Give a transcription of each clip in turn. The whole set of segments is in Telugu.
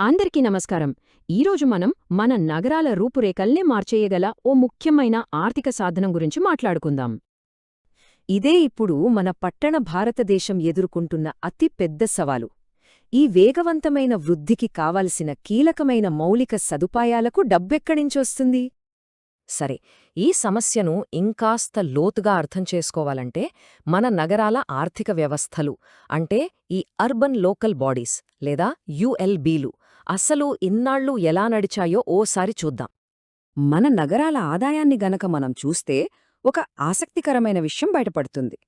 అందరికీ నమస్కారం. ఈరోజు మనం మన నగరాల రూపురేఖల్నే మార్చేయగల ఓ ముఖ్యమైన ఆర్థిక సాధనం గురించి మాట్లాడుకుందాం. ఇదే ఇప్పుడు మన పట్టణ భారతదేశం ఎదుర్కొంటున్న అతి పెద్ద సవాలు. ఈ వేగవంతమైన వృద్ధికి కావలసిన కీలకమైన మౌలిక సదుపాయాలకు డబ్బెక్కడించొస్తుంది? సరే ఈ సమస్యను ఇంకాస్త లోతుగా అర్థం చేసుకోవాలంటే మన నగరాల ఆర్థిక వ్యవస్థలు అంటే ఈ అర్బన్ లోకల్ బాడీస్ లేదా యుఎల్బీలు అసలు ఇన్నాళ్ళు ఎలా నడిచాయో ఓసారి చూద్దాం. మన నగరాల ఆదాయాన్ని గనక మనం చూస్తే ఒక ఆసక్తికరమైన విషయం బయటపడుతుంది.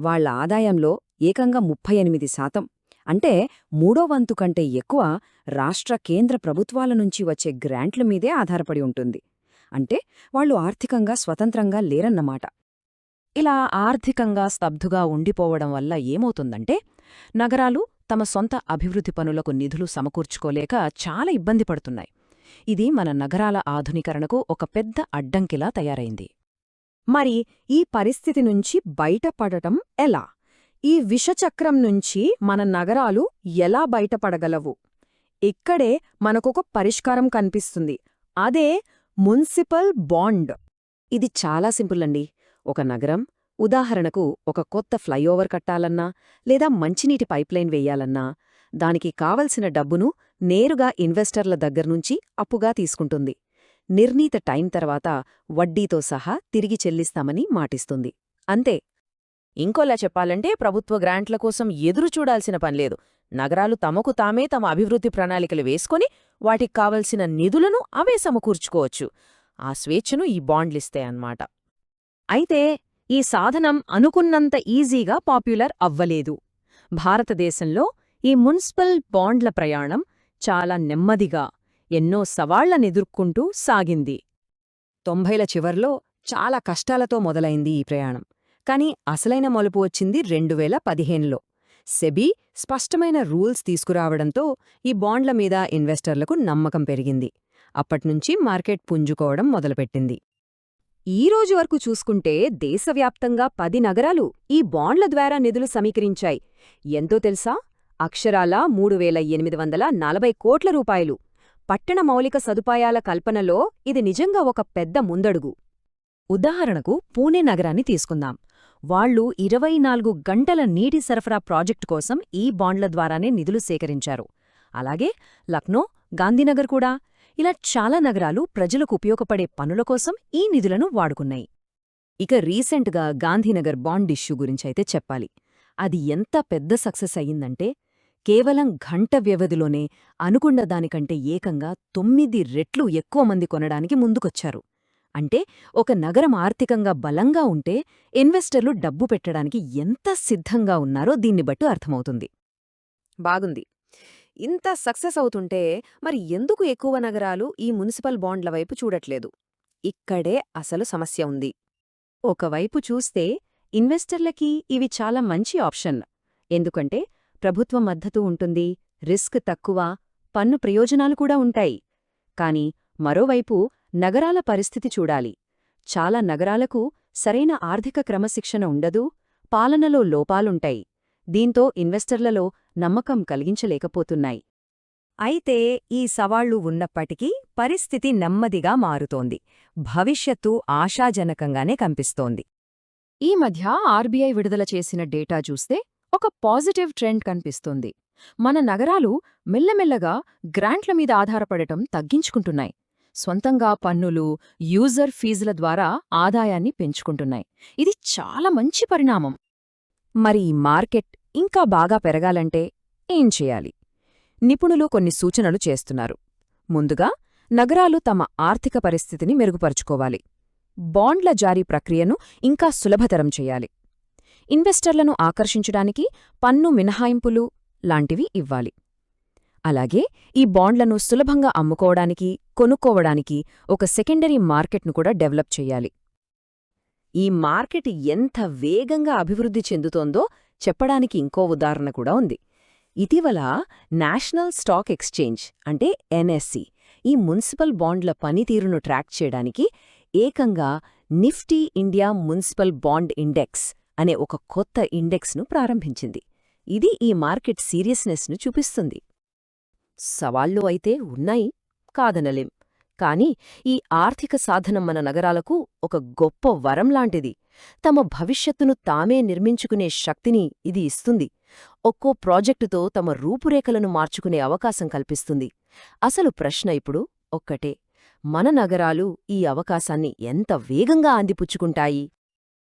వాళ్ళ ఆదాయంలో ఏకంగా ముప్పై ఎనిమిది శాతం అంటే మూడో వంతు కంటే ఎక్కువ రాష్ట్ర కేంద్ర ప్రభుత్వాల నుంచి వచ్చే గ్రాంట్ల మీదే ఆధారపడి ఉంటుంది. అంటే వాళ్ళు ఆర్థికంగా స్వతంత్రంగా లేరన్నమాట. ఇలా ఆర్థికంగా స్తబ్దుగా ఉండిపోవడం వల్ల ఏమవుతుందంటే నగరాలు తమ సొంత అభివృద్ధి పనులకు నిధులు సమకూర్చుకోలేక చాలా ఇబ్బంది పడుతున్నాయి. ఇది మన నగరాల ఆధునీకరణకు ఒక పెద్ద అడ్డంకిలా తయారైంది. మరి ఈ పరిస్థితి నుంచి బయటపడటం ఎలా? ఈ విషచక్రం నుంచి మన నగరాలు ఎలా బయటపడగలవు? ఇక్కడే మనకొక పరిష్కారం కనిపిస్తుంది. అదే మున్సిపల్ బాండ్. ఇది చాలా సింపుల్ అండి. ఒక నగరం ఉదాహరణకు ఒక కొత్త ఫ్లైఓవర్ కట్టాలన్నా లేదా మంచినీటి పైప్లైన్ వెయ్యాలన్నా దానికి కావలసిన డబ్బును నేరుగా ఇన్వెస్టర్ల దగ్గర్నుంచి అప్పుగా తీసుకుంటుంది. నిర్ణీత టైం తర్వాత వడ్డీతో సహా తిరిగి చెల్లిస్తామని మాటిస్తుంది. అంతే. ఇంకోలా చెప్పాలంటే ప్రభుత్వ గ్రాంట్ల కోసం ఎదురు చూడాల్సిన పనిలేదు నగరాలు తమకు తామే తమ అభివృద్ధి ప్రణాళికలు వేసుకొని వాటికి కావలసిన నిధులను అవే సమకూర్చుకోవచ్చు. ఆ స్వేచ్ఛను ఈ బాండ్లిస్తే అన్నమాట అయితే ఈ సాధనం అనుకున్నంత ఈజీగా పాపులర్ అవ్వలేదు. భారతదేశంలో ఈ మున్సిపల్ బాండ్ల ప్రయాణం చాలా నెమ్మదిగా ఎన్నో సవాళ్ళనెదుర్కొంటూ సాగింది. తొంభైల చివర్లో చాలా కష్టాలతో మొదలైంది ఈ ప్రయాణం. కాని అసలైన మలుపు వచ్చింది రెండువేల పదిహేనులో. సెబీ స్పష్టమైన రూల్స్ తీసుకురావడంతో ఈ బాండ్ల మీద ఇన్వెస్టర్లకు నమ్మకం పెరిగింది. అప్పట్నుంచి మార్కెట్ పుంజుకోవడం మొదలుపెట్టింది. ఈ రోజు వరకు చూసుకుంటే దేశవ్యాప్తంగా పది నగరాలు ఈ బాండ్ల ద్వారా నిధులు సమీకరించాయి. ఎంతో తెలుసా? అక్షరాల మూడు వేల ఎనిమిది వందల నలభై కోట్ల రూపాయలు. పట్టణ మౌలిక సదుపాయాల కల్పనలో ఇది నిజంగా ఒక పెద్ద ముందడుగు. ఉదాహరణకు పూణే నగరాన్ని తీసుకుందాం. వాళ్ళు ఇరవై నాలుగు గంటల నీటి సరఫరా ప్రాజెక్టు కోసం ఈ బాండ్ల ద్వారానే నిధులు సేకరించారు. అలాగే లక్నో గాంధీనగర్ కూడా. ఇలా చాలా నగరాలు ప్రజలకు ఉపయోగపడే పనుల కోసం ఈ నిధులను వాడుకున్నాయి. ఇక రీసెంట్గా గాంధీనగర్ బాండ్ ఇష్యూ గురించైతే చెప్పాలి. అది ఎంత పెద్ద సక్సెస్ అయ్యిందంటే కేవలం ఘంట వ్యవధిలోనే అనుకున్న దానికంటే ఏకంగా తొమ్మిది రెట్లు ఎక్కువ మంది కొనడానికి ముందుకొచ్చారు. అంటే ఒక నగరం ఆర్థికంగా బలంగా ఉంటే ఇన్వెస్టర్లు డబ్బు పెట్టడానికి ఎంత సిద్ధంగా ఉన్నారో దీన్ని బట్టి అర్థమవుతుంది. బాగుంది. ఇంత సక్సెస్ అవుతుంటే మరి ఎందుకు ఎక్కువ నగరాలు ఈ మున్సిపల్ బాండ్ల వైపు చూడట్లేదు? ఇక్కడే అసలు సమస్య ఉంది. ఒకవైపు చూస్తే ఇన్వెస్టర్లకి ఇవి చాలా మంచి ఆప్షన్. ఎందుకంటే ప్రభుత్వ మద్దతు ఉంటుంది రిస్క్ తక్కువ పన్ను ప్రయోజనాలు కూడా ఉంటాయి. కాని మరోవైపు నగరాల పరిస్థితి చూడాలి. చాలా నగరాలకు సరైన ఆర్థిక క్రమశిక్షణ ఉండదు పాలనలో లోపాలుంటాయి. దీంతో ఇన్వెస్టర్లలో నమ్మకం కలిగించలేకపోతున్నాయి. అయితే ఈ సవాళ్ళు ఉన్నప్పటికీ పరిస్థితి నెమ్మదిగా మారుతోంది. భవిష్యత్తు ఆశాజనకంగానే కనిపిస్తోంది. ఈ మధ్య ఆర్బీఐ విడుదల చేసిన డేటా చూస్తే ఒక పాజిటివ్ ట్రెండ్ కనిపిస్తోంది. మన నగరాలు మెల్లమెల్లగా గ్రాంట్ల మీద ఆధారపడటం తగ్గించుకుంటున్నాయి. స్వంతంగా పన్నులు యూజర్ ఫీజుల ద్వారా ఆదాయాన్ని పెంచుకుంటున్నాయి. ఇది చాలా మంచి పరిణామం. మరి ఈ మార్కెట్ ఇంకా బాగా పెరగాలంటే ఏం చేయాలి? నిపుణులు కొన్ని సూచనలు చేస్తున్నారు. ముందుగా నగరాలు తమ ఆర్థిక పరిస్థితిని మెరుగుపరుచుకోవాలి. బాండ్ల జారీ ప్రక్రియను ఇంకా సులభతరం చేయాలి. ఇన్వెస్టర్లను ఆకర్షించడానికి పన్ను మినహాయింపులు లాంటివి ఇవ్వాలి. అలాగే ఈ బాండ్లను సులభంగా అమ్ముకోవడానికి కొనుక్కోవడానికి ఒక సెకండరీ మార్కెట్ను కూడా డెవలప్ చేయాలి. ఈ మార్కెట్ ఎంత వేగంగా అభివృద్ధి చెందుతోందో చెప్పడానికి ఇంకో ఉదాహరణ కూడా ఉంది. ఇటీవల నేషనల్ స్టాక్ ఎక్స్చేంజ్ అంటే ఎన్ఎస్సి ఈ మున్సిపల్ బాండ్ల పనితీరును ట్రాక్ చేయడానికి ఏకంగా Nifty India municipal bond index అనే ఒక కొత్త ఇండెక్స్ను ప్రారంభించింది. ఇది ఈ మార్కెట్ సీరియస్నెస్ను చూపిస్తుంది. సవాళ్ళు అయితే ఉన్నాయి కాదనలేం. కాని ఈ ఆర్థిక సాధనం మన నగరాలకు ఒక గొప్ప వరం లాంటిది. తమ భవిష్యత్తును తామే నిర్మించుకునే శక్తిని ఇది ఇస్తుంది. ఒక్కో ప్రాజెక్టుతో తమ రూపురేఖలను మార్చుకునే అవకాశం కల్పిస్తుంది. అసలు ప్రశ్న ఇప్పుడు ఒక్కటే. మన నగరాలు ఈ అవకాశాన్ని ఎంత వేగంగా అందిపుచ్చుకుంటాయి?